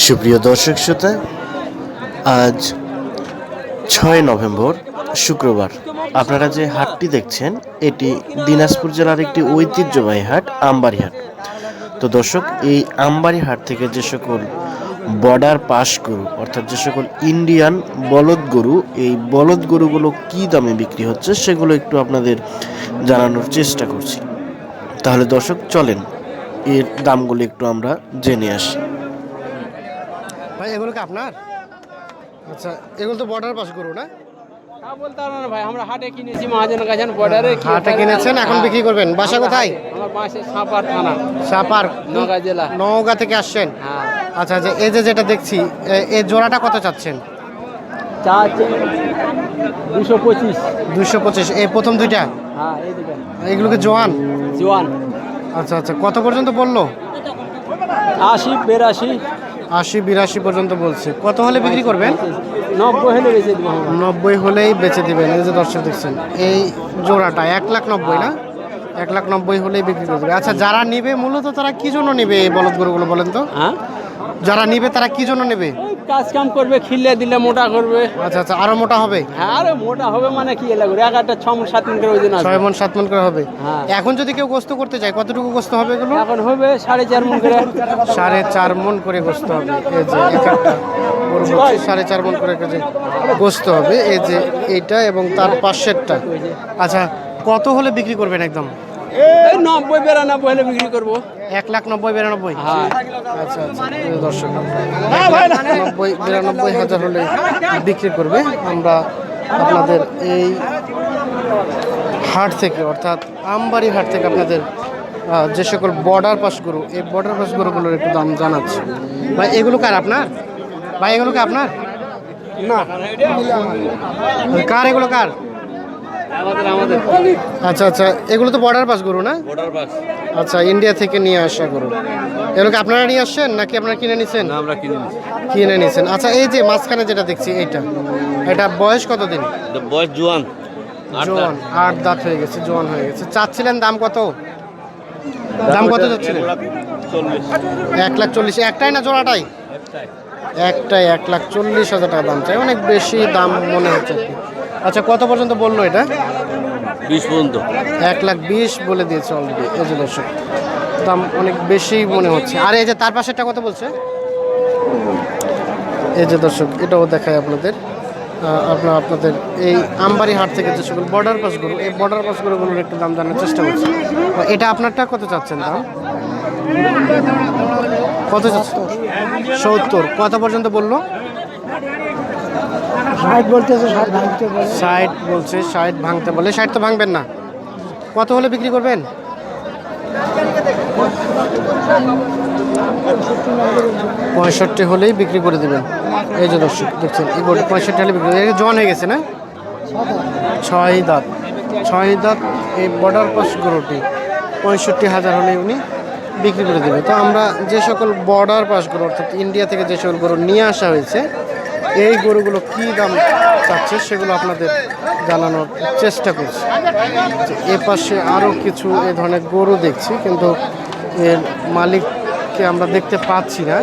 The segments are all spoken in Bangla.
সুপ্রিয় দর্শক শ্রোতা, আজ ছয় নভেম্বর, শুক্রবার। আপনারা যে হাটটি দেখছেন, এটি দিনাজপুর জেলার একটি ঐতিহ্যবাহী হাট, আমবাড়ি হাট। তো দর্শক, এই আমবাড়ি হাট থেকে যে সকল বর্ডার পাস গরু, অর্থাৎ যে সকল ইন্ডিয়ান বলদ গরু, এই বলদ গরুগুলো কী দামে বিক্রি হচ্ছে, সেগুলো একটু আপনাদের জানানোর চেষ্টা করছি। তাহলে দর্শক, চলেন, এর দামগুলো একটু আমরা জেনে আসি। ভাই এগুলো কি আপনার? আচ্ছা এগুলো তো বর্ডার পাস করু না? ভাই আমরা হাটে কিনেছি মহাজন কাছে বর্ডারে হাটে কিনেছেন এখন বিক্রি করবেন। বাসা কোথায়? আমার বাসে সাপার থানা। সাপার জেলা। নওগাঁ থেকে আসছেন? হ্যাঁ। আচ্ছা যে এই যে যেটা দেখছি এই জোড়াটা কত চাচ্ছেন? দুশো পঁচিশ। দুশো পঁচিশ এই প্রথম দুইটা? হ্যাঁ এগুলোকে জোয়ান? জোয়ান। আচ্ছা আচ্ছা কত পর্যন্ত বলল? আশি বেরাশি। আশি বিরাশি পর্যন্ত বলছে। কত হলে বিক্রি করবেন? নব্বই হলে বেঁচে দেবো। নব্বই হলেই বেচে দিবেন। এই যে দর্শক দেখছেন এই জোড়াটা এক লাখ নব্বই না? এক লাখ নব্বই হলেই বিক্রি করবে। দেবে আচ্ছা যারা নিবে মূলত তারা কি জন্য নেবে এই বলদ গরুগুলো বলেন তো? হ্যাঁ? যারা নিবে তারা কি জন্য নেবে? কাজ কাম করবে খিললে দিলে মোটা করবে। আচ্ছা আচ্ছা আরও মোটা হবে? হ্যাঁ আরে মোটা হবে মানে কি লাগবে এক একটা ছ মন সাত মন করে ওজন ছয় মন সাত মন করে হবে। হ্যাঁ। এখন যদি কেউ গোস্ত করতে চায় কতটুকু গোস্ত হবে এগুলো? এখন হবে সাড়ে চার মন করে। সাড়ে চার মন করে গোস্ত হবে। এই যে এক একটা সাড়ে চার মন করে কেজি গোস্ত হবে। এই যে এইটা এবং তার পাশেরটা। আচ্ছা কত হলে বিক্রি করবেন একদম? এই নব্বই বেরানব্বই হলে বিক্রি করব। এক লাখ নব্বই বিরানব্বই। হ্যাঁ। আচ্ছা আচ্ছা। দর্শক নব্বই বিরানব্বই হাজার হলে বিক্রি করবে আমরা আপনাদের এই হাট থেকে অর্থাৎ আমবাড়ি হাট থেকে আপনাদের যে সকল বর্ডার পাস গরু এই বর্ডার পাস গরুগুলোর একটু দাম জানাচ্ছি। ভাই এগুলো কার আপনার? ভাই এগুলো কি আপনার? না। কার এগুলো কার? আচ্ছা আচ্ছা এগুলো তো বর্ডার পাস গরু না? আচ্ছা ইন্ডিয়া থেকে নিয়ে আসা গরু। এগুলো কি আপনারা নিয়ে আসছেন নাকি আপনারা কিনে নিছেন? আমরা কিনে কিনে নিয়েছেন আচ্ছা এই যে মাঝখানে যেটা দেখছি এইটা। এটা বয়স কতদিন? বয়স জোয়ান। জোয়ান আট দাঁত হয়ে গেছে জোয়ান হয়ে গেছে। চাচ্ছিলেন দাম কত? দাম কত চাচ্ছিলেন? এক লাখ চল্লিশ। একটাই না জোড়াটাই? একটাই। এক লাখ চল্লিশ হাজার টাকা দাম চাই। অনেক বেশি দাম মনে হচ্ছে। আচ্ছা কত পর্যন্ত বলল এটা? বিশ পর্যন্ত। এক লাখ বিশ বলে দিয়েছে অলরেডি এই যে দর্শক। দাম অনেক বেশি মনে হচ্ছে। আর এই যে তার পাশেরটা কত বলছে? এই যে দর্শক এটাও দেখায় আপনাদের। আপনার আপনাদের এই আমবাড়ি হাট থেকে যে সকল বর্ডার পাস গরু এই বর্ডার পাস গরুগুলোর একটু দাম জানার চেষ্টা করছি। এটা আপনারটা কত চাচ্ছেন দাম? কত চাচ্ছেন? সত্তর। কত পর্যন্ত বলল? ষাট বলতেছে, ষাট ভাঙতে বলে। ষাট বলছে, ষাট ভাঙতে বলে। ষাট তো ভাঙবেন না। কত হলে বিক্রি করবেন? পঁয়ষট্টি হলেই বিক্রি করে দেবেন। এই যে দর্শক, দেখছেন, এই গরু পঁয়ষট্টি হলে বিক্রি করে জন হয়ে গেছে না? ছয় দাঁত। ছয় দাঁত এই বর্ডার পাস গরুটি। পঁয়ষট্টি হাজার হলে উনি বিক্রি করে দেবে তো আমরা যে সকল বর্ডার পাস গরু, অর্থাৎ ইন্ডিয়া থেকে যে সকল গরু নিয়ে আসা হয়েছে এই গরুগুলো কী দাম চাচ্ছে সেগুলো আপনাদের জানানোর চেষ্টা করছি। এ পাশে আরও কিছু এ ধরনের গরু দেখছি, কিন্তু এর মালিককে আমরা দেখতে পাচ্ছি না।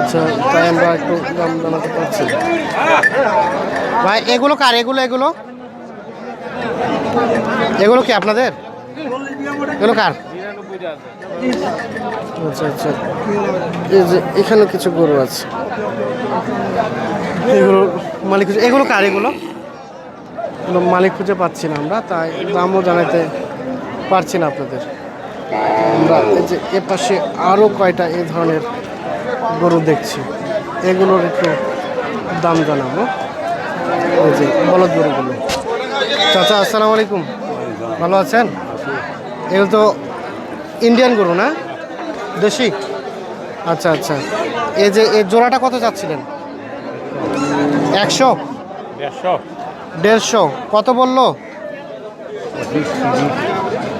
আচ্ছা তাই আমরা একটু দাম জানাতে পারছি ভাই, এগুলো কার? এগুলো এগুলো? এগুলো কি আপনাদের? এগুলো কার? আচ্ছা আচ্ছা। এই যে এখানেও কিছু গরু আছে। এগুলো মালিক খুঁজে এগুলো কার এগুলো? মালিক খুঁজে পাচ্ছি না আমরা, তাই দামও জানাতে পারছি না আপনাদের। আমরা এই যে এ পাশে আরও কয়টা এই ধরনের গরু দেখছি। এগুলোর একটু দাম জানাব। এই যে বলদ গরুগুলো। চাচা, আসসালামু আলাইকুম। ভালো আছেন? এগুলো তো ইন্ডিয়ান গরু না? দেশি? আচ্ছা আচ্ছা। এই যে এই জোড়াটা কত চাচ্ছিলেন? একশো? দেড়শো। কত বলল?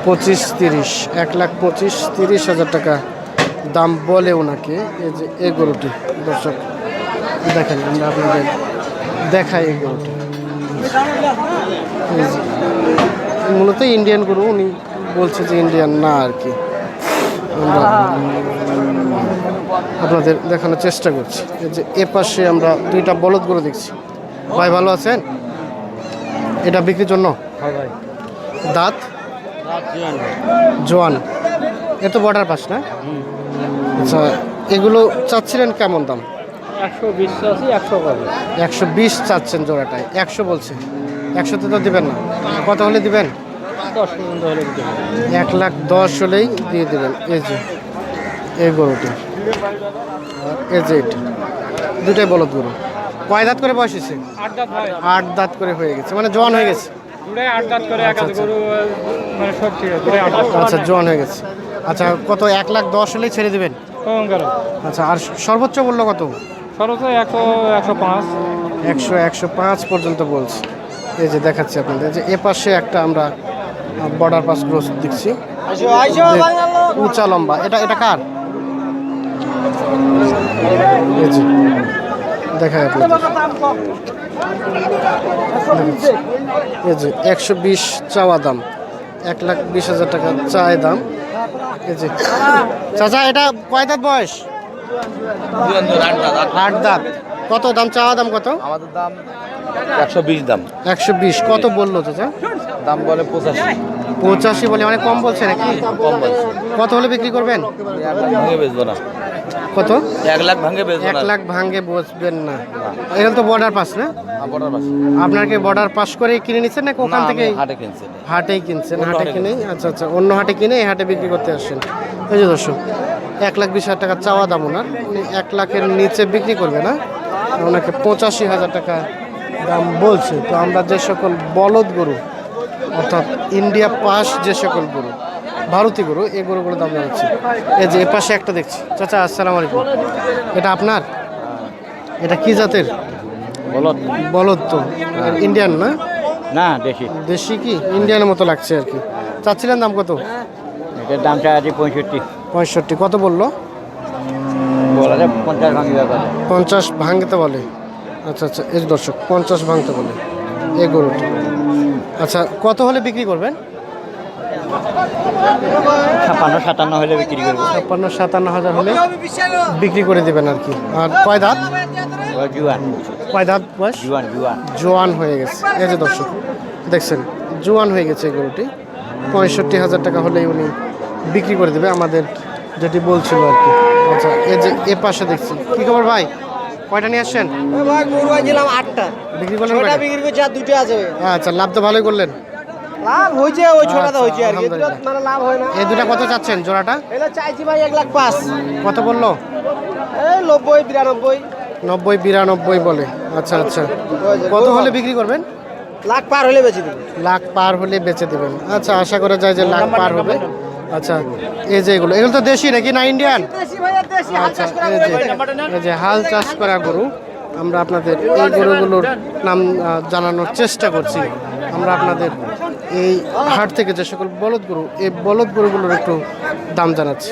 পঁচিশ তিরিশ। এক লাখ পঁচিশ তিরিশ হাজার টাকা দাম বলে ওনাকে। এই যে এই গরুটি। দর্শক দেখেন আমরা আপনাদের দেখাই এই গরুটি। মূলত ইন্ডিয়ান গরু। উনি বলছে যে ইন্ডিয়ান না আর কি। আমরা আপনাদের দেখানোর চেষ্টা করছি। এই যে এ পাশে আমরা দুইটা বলদ গরু দেখছি। ভাই ভালো আছেন? এটা বিক্রির জন্য? দাঁত? জোয়ান এ তো বর্ডার পাস না? আচ্ছা এগুলো চাচ্ছিলেন কেমন দাম? একশো বিশ চাচ্ছেন জোড়াটায়। একশো বলছে। একশোতে তো দিবেন না। কত হলে দিবেন? এক লাখ দশ হলেই দিয়ে দেবেন। এই যে এই গরুটি। আর এই দুটাই বলদ গরু। কয় দাঁত করে বয়স হয়েছে? আট দাঁত করে হয়ে গেছে। মানে জোয়ান হয়ে গেছে? হাত গরু মানে আচ্ছা জোয়ান হয়ে গেছে। আচ্ছা কত এক লাখ দশ হলেই ছেড়ে দেবেন? আচ্ছা আর সর্বোচ্চ মূল্য কত? সর্বোচ্চ একশো একশো পাঁচ। একশো একশো পাঁচ পর্যন্ত বলছি। এই যে দেখাচ্ছি আপনাদের যে এ পাশে একটা আমরা বর্ডার পাস ক্রস দেখছি। উঁচা লম্বা। এটা এটা কার? দেখা এই যে একশো বিশ চাওয়া দাম এক লাখ বিশ হাজার টাকা চায় দাম। এই যে চাচা এটা কয় দাঁত বয়স? আট দাঁত। কত দাম চাওয়া দাম কত? আমাদের দাম একশো বিশ দাম। একশো বিশ কত বলল চাচা? দাম বলে পঁচাশি। পঁচাশি বলে মানে কম বলছে নাকি? কম বলছে কত হলে বিক্রি করবেন? ভাঙে বেচবো না কত? এক লাখ ভাঙে বেচবো এক লাখ ভাঙে বসবেন না। এখানে তো বর্ডার পাস না? বর্ডার আপনাকে বর্ডার পাস করে কিনে নিচ্ছেন নাকি ওখান থেকে? হাটে হাটেই কিনছেন হাটে কিনে আচ্ছা আচ্ছা অন্য হাটে কিনে এই হাটে বিক্রি করতে আসছেন। এই যে দর্শক এক লাখ বিশ হাজার টাকা চাওয়া দাম ওনার। উনি এক লাখের নিচে বিক্রি করবে না। ওনাকে পঁচাশি হাজার টাকা দাম বলছে। তো আমরা যে সকল বলদ গরু অর্থাৎ ইন্ডিয়া পাস যে সকল গরু ভারতী গরু এই গরুগুলো দাম জানাচ্ছি। এই যে এ পাশে একটা দেখছি। চাচা আসসালামু আলাইকুম। এটা আপনার? এটা কি জাতের? বলো বলদ তো। ইন্ডিয়ান না? না দেখি দেশি কি? ইন্ডিয়ানের মতো লাগছে আর কি। চাচ্ছিলেন দাম কত? এটার দামটা আছে পঁয়ষট্টি। পঁয়ষট্টি। কত বলল? পঞ্চাশ ভাঙি ব্যাপার পঞ্চাশ ভাঙতে বলে। আচ্ছা আচ্ছা। এই দর্শক পঞ্চাশ ভাঙতে বলে। এই গরুটি। আচ্ছা কত হলে বিক্রি করবেন? ছাপ্পান্ন সাতান্ন হলে বিক্রি করব। ছাপ্পান্ন সাতান্ন হাজার হলে বিক্রি করে দেবেন আর কি। আর কয় দাঁত? জুয়ান। কয় দাঁত বয়স? জুয়ান জুয়ান। জোয়ান হয়ে গেছে। এই যে দর্শক দেখছেন জোয়ান হয়ে গেছে গরুটি। পঁয়ষট্টি হাজার টাকা হলেই উনি বিক্রি করে দেবে আমাদের যেটি বলছিল আর কি। আচ্ছা এই যে এ পাশে দেখছি। কি খবর ভাই? কয়টা নিয়ে আসছেন? ভাই গরু আনছিলাম আটটা। বিক্রি করলেন ছটা বিক্রি করছি আর দুটো আছে। আচ্ছা লাভ তো ভালোই করলেন। লাভ হয়েছে ওই ছটাতে আচ্ছা, হয়েছে আর কি। মানে লাভ হয় না। এই দুটা কত চাচ্ছেন জোড়াটা? এগুলো চাইছি ভাই এক লাখ পাঁচ। কত বলল? এই নব্বই বিরানব্বই। নব্বই বিরানব্বই বলে। আচ্ছা আচ্ছা। কত হলে বিক্রি করবেন? লাখ পার হলে বেশি দেবো। লাখ পার হলে বেচে দেবেন। আচ্ছা আশা করা যায় যে লাখ পার হবে। আচ্ছা এই যে এগুলো এগুলো তো দেশি নাকি না ইন্ডিয়ান আচ্ছা এই যে এই যে হাল চাষ করা গরু আমরা আপনাদের এই গরুগুলোর নাম জানানোর চেষ্টা করছি। আমরা আপনাদের এই হাট থেকে যে সকল বলদ গরু এই বলদ গরুগুলোর একটু দাম জানাচ্ছি।